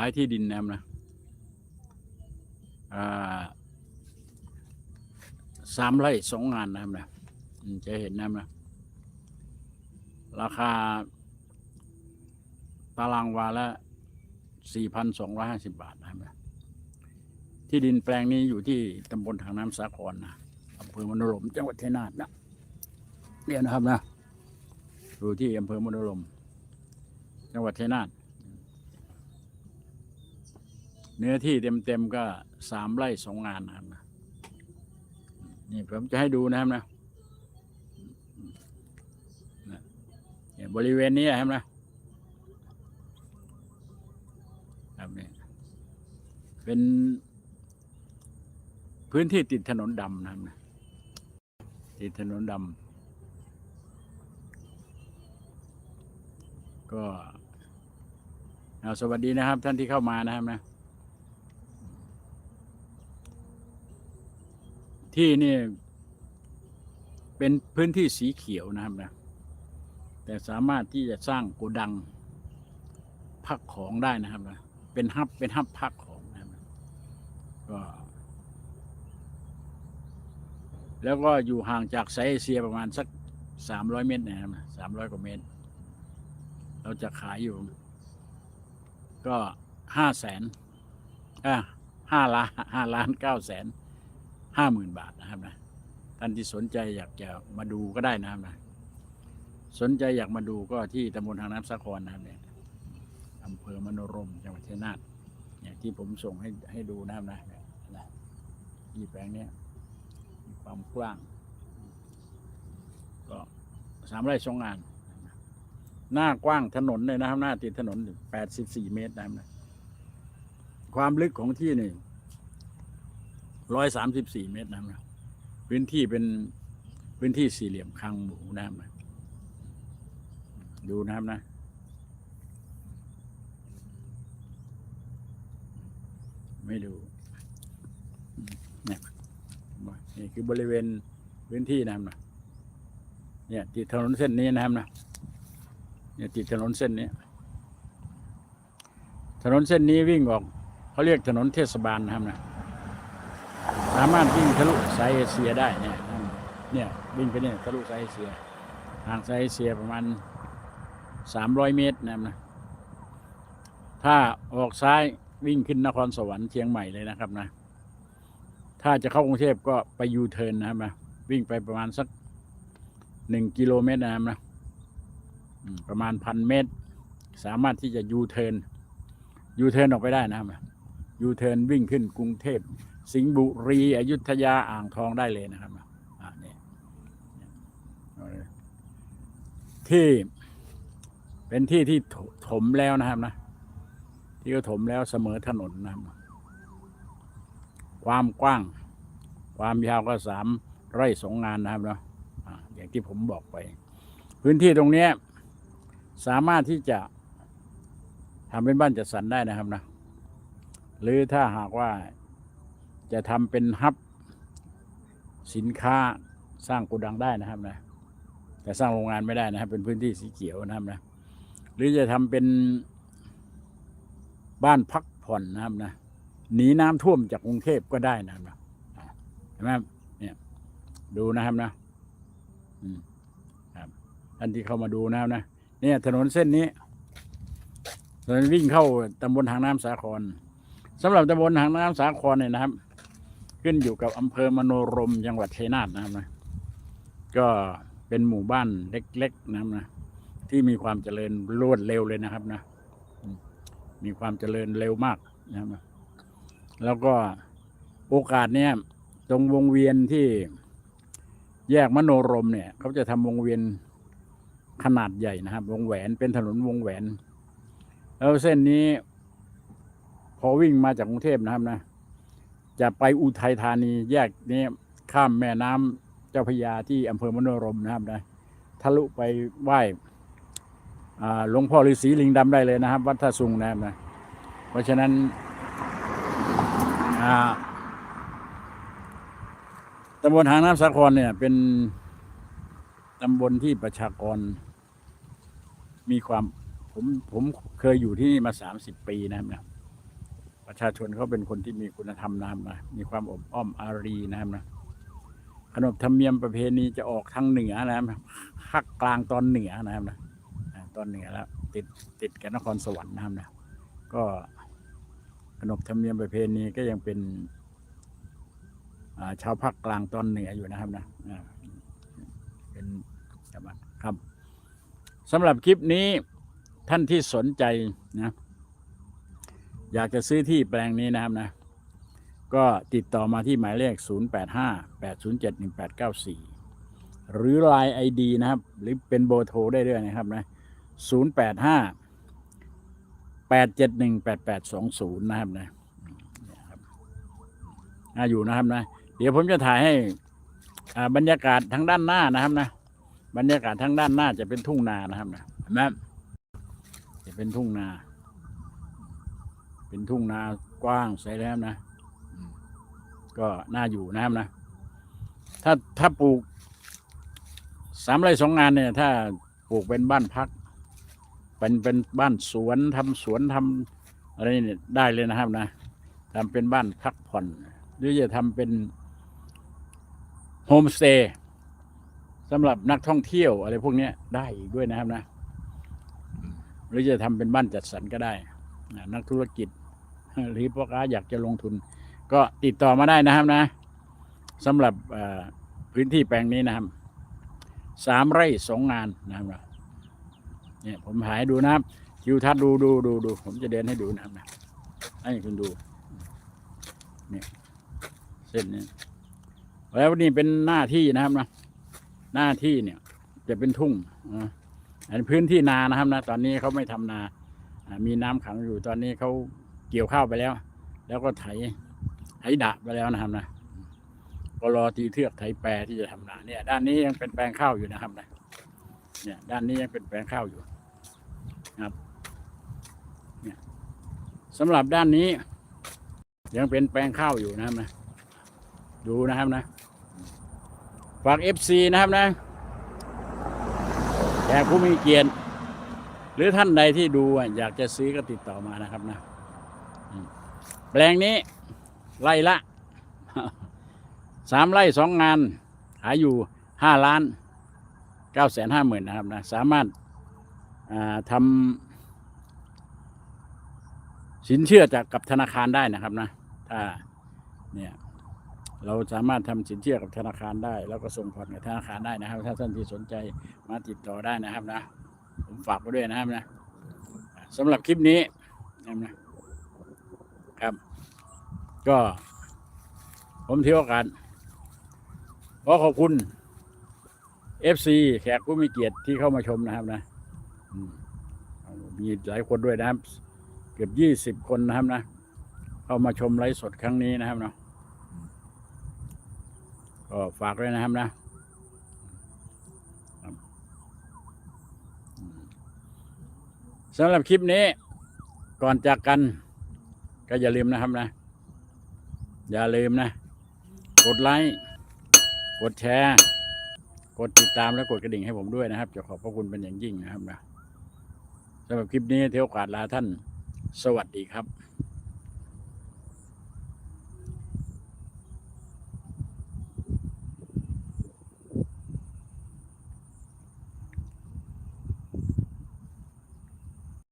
ายที่ดินนะครับนะสามไร่สองงานนะครับนะจะเห็นนะครับนะ ราคา ตารางวาละ4,250บาทนะครับนะที่ดินแปลงนี้อยู่ที่ตำบลทางน้ำสาครนะอำเภอมโนรมจังหวัดชัยนาทนะเนี่ยนะครับนะอยู่ที่อำเภอมโนรมจังหวัดชัยนาท เนื้อที่เต็มๆก็สามไร่สองงานนะครับนะนี่ผมจะให้ดูนะครับนะเนี่ยบริเวณนี้นะครับนะครับนี่เป็นพื้นที่ติดถนนดำนะครับนะติดถนนดำก็เอาสวัสดีนะครับท่านที่เข้ามานะครับนะ ที่นี่เป็นพื้นที่สีเขียวนะครับนะ แต่สามารถที่จะสร้างโกดังพักของได้นะครับนะ เป็นฮับเป็นฮับพักของนะครับก็แล้วก็อยู่ห่างจากไซเอเชียประมาณสักสามร้อยเมตรนะครับสามร้อยกว่าเมตร เราจะขายอยู่ ก็ห้าแสนอ่าห้าล้านห้าล้านเก้าแสน ห้าหมื่นบาทนะครับนะท่านที่สนใจอยากจะมาดูก็ได้นะครับนะสนใจอยากมาดูก็ที่ตำบลทางน้ำสะครนะครับเนี่ยอำเภอมโนรมจังหวัดชัยนาทเนี่ยที่ผมส่งให้ให้ดูนะครับนะเนี่ยนะที่แปลงเนี้ยมีความกว้าง ก็สามไร่สองงาน หน้ากว้างถนนเลยนะครับ หน้าติดถนนแปดสิบสี่เมตรนะครับนะความลึกของที่นี่ ร้อยสามสิบสี่เมตรนะครับพื้นที่เป็นพื้นที่สี่เหลี่ยมคางหมูนะครับนะดูนะครับนะ ไม่ดูเนี่ยนี่คือบริเวณพื้นที่นะครับนะเนี่ยติดถนนเส้นนี้นะครับนะเนี่ยติดถนนเส้นนี้ ถนนเส้นนี้วิ่งออกเขาเรียกถนนเทศบาลนะครับนะ สามารถวิ่งทะลุสายเอเชียได้เนี่ยเนี่ยวิ่งไปเนี่ยทะลุสายเอเชียห่างสายเอเชียประมาณสามร้อยเมตรนะครับนะถ้าออกซ้ายวิ่งขึ้นนครสวรรค์เชียงใหม่เลยนะครับนะ ถ้าจะเข้ากรุงเทพก็ไปยูเทิร์นนะครับนะวิ่งไปประมาณสักหนึ่งกิโลเมตรนะครับนะประมาณพันเมตร สามารถที่จะยูเทิร์นยูเทิร์นออกไปได้นะครับยูเทิร์นวิ่งขึ้นกรุงเทพ สิงห์บุรีอยุธยาอ่างทองได้เลยนะครับนี่ยที่เป็นที่ที่ถมแล้วนะครับนะ ที่เขาถมแล้วเสมอถนนนะครับ ความกว้าง ความยาวก็สามไร่สองงานนะครับเนาะอย่างที่ผมบอกไป พื้นที่ตรงนี้สามารถที่จะทำเป็นบ้านจัดสรรได้นะครับนะ หรือถ้าหากว่า จะทำเป็นฮับสินค้าสร้างโกดังได้นะครับนะแต่สร้างโรงงานไม่ได้นะครับ เป็นพื้นที่สีเขียวนะครับนะหรือจะทำเป็นบ้านพักผ่อนนะครับนะหนีน้ำท่วมจากกรุงเทพก็ได้นะครับนะเห็นไหมเนี่ยดูนะครับนะอืมครับท่านที่เข้ามาดูนะครับนะเนี่ยถนนเส้นนี้ถนนวิ่งเข้าตำบลทางน้ำสาครสำหรับตำบลหางน้ำสาครเนี่ยนะครับ ขึ้นอยู่กับอำเภอมโนรมจังหวัดชัยนาทนะครับนะก็เป็นหมู่บ้านเล็ก ๆนะครับนะที่มีความเจริญรวดเร็วเลยนะครับนะมีความเจริญเร็วมากนะครับนะแล้วก็โอกาสเนี้ยตรงวงเวียนที่แยกมโนรมเนี่ยเขาจะทำวงเวียนขนาดใหญ่นะครับ วงแหวนเป็นถนนวงแหวน แล้วเส้นนี้ พอวิ่งมาจากกรุงเทพนะครับนะ จะไปอุทัยธานีแยกนี้ข้ามแม่น้ำเจ้าพยาที่อำเภอมโนรมนะครับนะทะลุไปไหว้หลวงพ่อฤาษีลิงดำได้เลยนะครับ วัดท่าสุงนะครับนะเพราะฉะนั้นตำบลหางน้ำสาครเนี่ยเป็นตำบลที่ประชากร มีความผมผมเคยอยู่ที่นี่มาสามสิบปีนะครับ ประชาชนเขาเป็นคนที่มีคุณธรรมนะครับนะมีความอบอ้อมอารีนะครับนะขนบธรรมเนียมประเพณีจะออกทางเหนือนะครับภาคกลางตอนเหนือนะครับนะตอนเหนือแล้วติดติดกับนครสวรรค์นะครับนะก็ขนบธรรมเนียมประเพณีก็ยังเป็นชาวภาคกลางตอนเหนืออยู่นะครับนะเป็นครับสำหรับคลิปนี้ท่านที่สนใจนะ อยากจะซื้อที่แปลงนี้นะครับนะ ก็ติดต่อมาที่หมายเลข 0858071894 หรือ Line ID นะครับ หรือเป็นเบอร์โทรได้ด้วยนะครับนะ 085 8718820 นะครับนะอยู่นะครับนะ เดี๋ยวผมจะถ่ายให้บรรยากาศทางด้านหน้านะครับนะ บรรยากาศทางด้านหน้าจะเป็นทุ่งนานะครับนะเห็นไหมจะเป็นทุ่งนา เป็นทุ่งนากว้างใสแล้วนะอืมก็น่าอยู่นะครับนะ ถ้าถ้าปลูกสามไร่สองงานเนี่ย ถ้าปลูกเป็นบ้านพัก เป็นเป็นบ้านสวนทำสวนทำอะไรเนี่ยได้เลยนะครับนะทำเป็นบ้านพักผ่อน หรือจะทำเป็นโฮมสเตย์สำหรับนักท่องเที่ยวอะไรพวกเนี้ยได้อีกด้วยนะครับนะอืมหรือจะทำเป็นบ้านจัดสรรก็ได้นะนักธุรกิจ หรือพ่อค้าอยากจะลงทุน ก็ติดต่อมาได้นะครับนะสำหรับพื้นที่แปลงนี้นะครับสามไร่สองงานนะครับเนี่ยผมหายดูนะครับทิวทัศน์ดูดูดูดูผมจะเดินให้ดูนะครับนะให้คุณดูเนี่ยเส้นนี้แล้วนี่เป็นหน้าที่นะครับนะหน้าที่เนี่ย จะเป็นทุ่งอันพื้นที่นานะครับนะ ตอนนี้เขาไม่ทำนาอ่ามีน้ำขังอยู่ตอนนี้เขา เกี่ยวข้าวไปแล้ว แล้วก็ไถไถดะไปแล้วนะครับนะก็รอตีเทือกไถแปรที่จะทำนาเนี่ย ด้านนี้ยังเป็นแปลงข้าวอยู่นะครับนะเนี่ยด้านนี้ยังเป็นแปลงข้าวอยู่นะครับเนี่ยสำหรับด้านนี้ ยังเป็นแปลงข้าวอยู่นะครับนะดูนะครับนะฝากเอฟซีนะครับนะแขกผู้มีเกียรติหรือท่านใดที่ดูอยากจะซื้อก็ติดต่อมานะครับนะ แปลงนี้ไร่ละสามไร่สองงานขายอยู่ห้าล้านเก้าแสนห้าหมื่นนะครับนะสามารถาทำสินเชื่อจากกับธนาคารได้นะครับนะถ้าเนี่ยเราสามารถทำสินเชื่อกับธนาคารได้ แล้วก็ส่งผ่อนกับธนาคารได้นะครับ ถ้าท่านที่สนใจมาติดต่อได้นะครับนะ ผมฝากไว้ด้วยนะครับนะสำหรับคลิปนี้นะ ครับ ก็ ผมถือโอกาสขอขอบคุณ FC แขกผู้มีเกียรติที่เข้ามาชมนะครับนะมมีหลายคนด้วยนะครับ เกือบยี่สิบคนนะครับนะ เข้ามาชมไลฟ์สดครั้งนี้นะครับเนาะก็ฝากด้วยนะครับนะสำหรับคลิปนี้ก่อนจากกัน ก็อย่าลืมนะครับนะ อย่าลืมนะ กดไลค์ กดแชร์ กดติดตามและกดกระดิ่งให้ผมด้วยนะครับ จะขอบพระคุณเป็นอย่างยิ่งนะครับนะสำหรับคลิปนี้เที่ยวกาดลาท่าน สวัสดีครับ